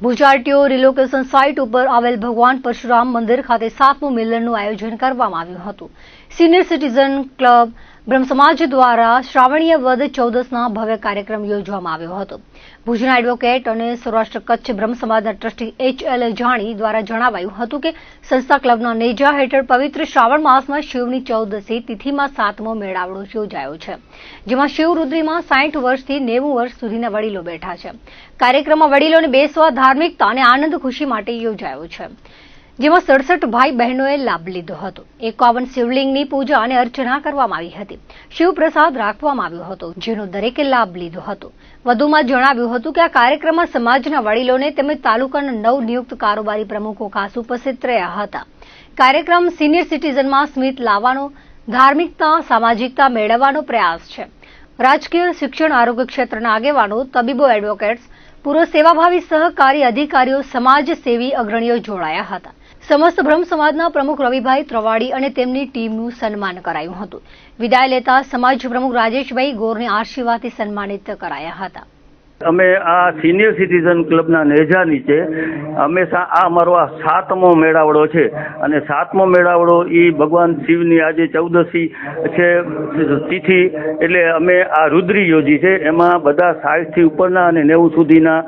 Bhuj relocation site ઉપર આવેલ ભગવાન પરશુરામ મંદિર ખાતે સાતમું મિલનનું આયોજન કરવામાં આવ્યું હતું. સિનિયર સિટીઝન ક્લબ બ્રહ્મ સમાજ દ્વારા શ્રાવણીય વદ ચૌદસના ભવ્ય કાર્યક્રમ યોજવામાં આવ્યો હતો. ભુજના એડવોકેટ અને સૌરાષ્ટ્ર કચ્છ બ્રહ્મ સમાજના ટ્રસ્ટી એચ એલ જાણી દ્વારા જણાવાયું હતું કે સંસ્થા ક્લબના નેજા હેઠળ પવિત્ર શ્રાવણ માસમાં શિવની ચૌદસી તિથિમાં સાતમો મેળાવડો યોજાયો છે, જેમાં શિવરુદ્રીમાં સાઠ વર્ષથી નેવું વર્ષ સુધીના વડીલો બેઠા છે. કાર્યક્રમમાં વડીલોને બેસવા ધાર્મિકતા અને આનંદ ખુશી માટે યોજાયો છે. જેમાં સડસઠ ભાઈ બહેનોએ લાભ લીધો હતો. એકાવન શિવલિંગની પૂજા અને અર્ચના કરવામાં આવી હતી. શિવપ્રસાદ રાખવામાં આવ્યો હતો, જેનો દરેકે લાભ લીધો હતો. વધુમાં જણાવ્યું હતું કે આ કાર્યક્રમમાં સમાજના વડીલોને તેમજ તાલુકાના નવ નિયુક્ત કારોબારી પ્રમુખો ખાસ ઉપસ્થિત રહ્યા હતા. કાર્યક્રમ સિનિયર સિટીઝનમાં સ્મિત લાવવાનો, ધાર્મિકતા, સામાજિકતા મેળવવાનો પ્રયાસ છે. રાજકીય શિક્ષણ આરોગ્ય ક્ષેત્રના આગેવાનો, તબીબો, એડવોકેટ્સ, પૂર્વ સેવાભાવી સહકારી અધિકારીઓ સમાજ સેવી અગ્રણીઓ જોડાયા હતા. સમસ્ત બ્રહ્મ સમાજના પ્રમુખ રવિભાઈ ત્રવાડી અને તેમની ટીમનું સન્માન કરાયું હતું. વિદાય લેતા સમાજ પ્રમુખ રાજેશભાઈ ગોરને આશીર્વાદથી સન્માનિત કરાયા હતા. અમે આ સિનિયર સિટીઝન ક્લબના નેજા નીચે હંમેશા આ અમારો આ સાતમો મેળાવડો છે. અને સાતમો મેળાવડો એ ભગવાન શિવની આજે ચૌદશી છે તિથિ એટલે અમે આ રુદ્રી યોજી છે. એમાં બધા સાઠથી ઉપરના અને નેવું સુધીના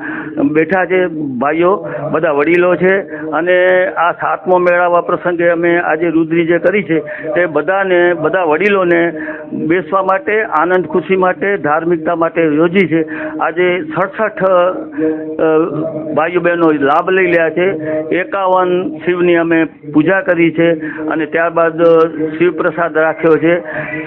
બેઠા છે ભાઈઓ, બધા વડીલો છે. અને આ સાતમો મેળાવા પ્રસંગે અમે આજે રુદ્રી જે કરી છે તે બધાને, બધા વડીલોને બેસવા માટે, આનંદ ખુશી માટે, ધાર્મિકતા માટે યોજી છે. આજે સડસઠ ભાઈઓ બહેનો લાભ લઈ રહ્યા છે. એકાવન શિવની અમે પૂજા કરી છે અને ત્યારબાદ શિવપ્રસાદ રાખ્યો છે.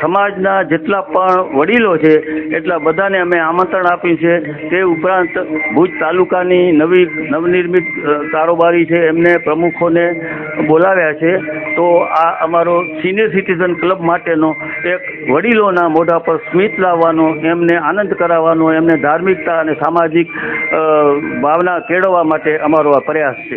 સમાજના જેટલા પણ વડીલો છે, એટલા બધાને અમે આમંત્રણ આપ્યું છે. તે ઉપરાંત ભુજ તાલુકાની નવી, નવનિર્મિત કારોબારી છે. એમને પ્રમુખોને બોલાવ્યા છે. તો આ અમારો સિનિયર સિટીઝન ક્લબ માટેનો એક વડીલોના મોઢા પર સ્મિત લાવવાનો, એમને આનંદ કરાવવાનો, એમને ધાર્મિકતા અને સામાજિક ભાવના કેળવવા માટે અમારો આ પ્રયાસ છે.